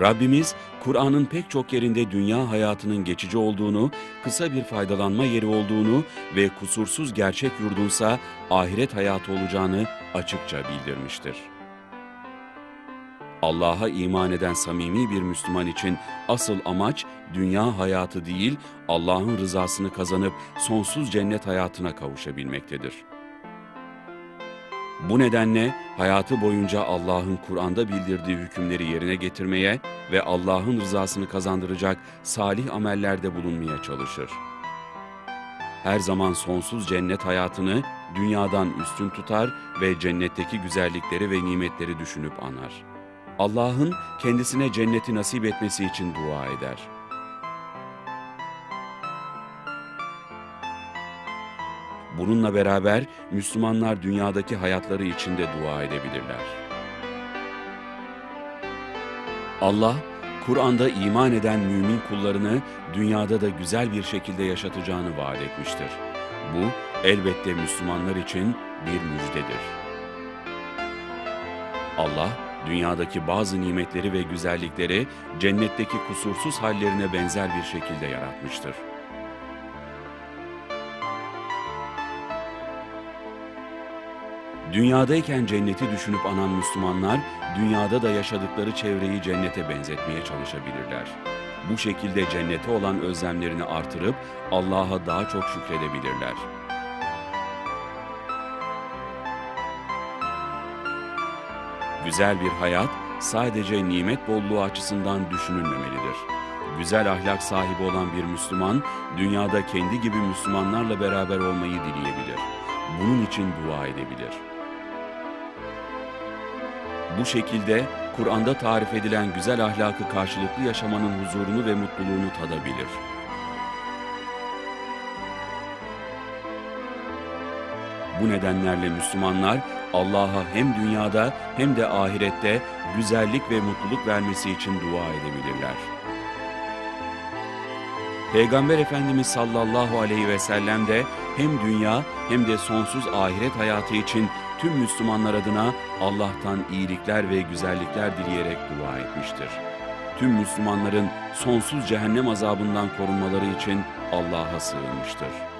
Rabbimiz Kur'an'ın pek çok yerinde dünya hayatının geçici olduğunu, kısa bir faydalanma yeri olduğunu ve kusursuz gerçek yurdunsa ahiret hayatı olacağını açıkça bildirmiştir. Allah'a iman eden samimi bir Müslüman için asıl amaç dünya hayatı değil, Allah'ın rızasını kazanıp sonsuz cennet hayatına kavuşabilmektedir. Bu nedenle hayatı boyunca Allah'ın Kur'an'da bildirdiği hükümleri yerine getirmeye ve Allah'ın rızasını kazandıracak salih amellerde bulunmaya çalışır. Her zaman sonsuz cennet hayatını dünyadan üstün tutar ve cennetteki güzellikleri ve nimetleri düşünüp anar. Allah'ın kendisine cenneti nasip etmesi için dua eder. Bununla beraber Müslümanlar dünyadaki hayatları için de dua edebilirler. Allah, Kur'an'da iman eden mümin kullarını dünyada da güzel bir şekilde yaşatacağını vaat etmiştir. Bu elbette Müslümanlar için bir müjdedir. Allah, dünyadaki bazı nimetleri ve güzellikleri cennetteki kusursuz hallerine benzer bir şekilde yaratmıştır. Dünyadayken cenneti düşünüp anan Müslümanlar, dünyada da yaşadıkları çevreyi cennete benzetmeye çalışabilirler. Bu şekilde cennete olan özlemlerini artırıp Allah'a daha çok şükredebilirler. Güzel bir hayat sadece nimet bolluğu açısından düşünülmemelidir. Güzel ahlak sahibi olan bir Müslüman, dünyada kendi gibi Müslümanlarla beraber olmayı dileyebilir. Bunun için dua edebilir. Bu şekilde Kur'an'da tarif edilen güzel ahlakı karşılıklı yaşamanın huzurunu ve mutluluğunu tadabilir. Bu nedenlerle Müslümanlar Allah'a hem dünyada hem de ahirette güzellik ve mutluluk vermesi için dua edebilirler. Peygamber Efendimiz sallallahu aleyhi ve sellem de hem dünya hem de sonsuz ahiret hayatı için tüm Müslümanlar adına Allah'tan iyilikler ve güzellikler dileyerek dua etmiştir. Tüm Müslümanların sonsuz cehennem azabından korunmaları için Allah'a sığınmıştır.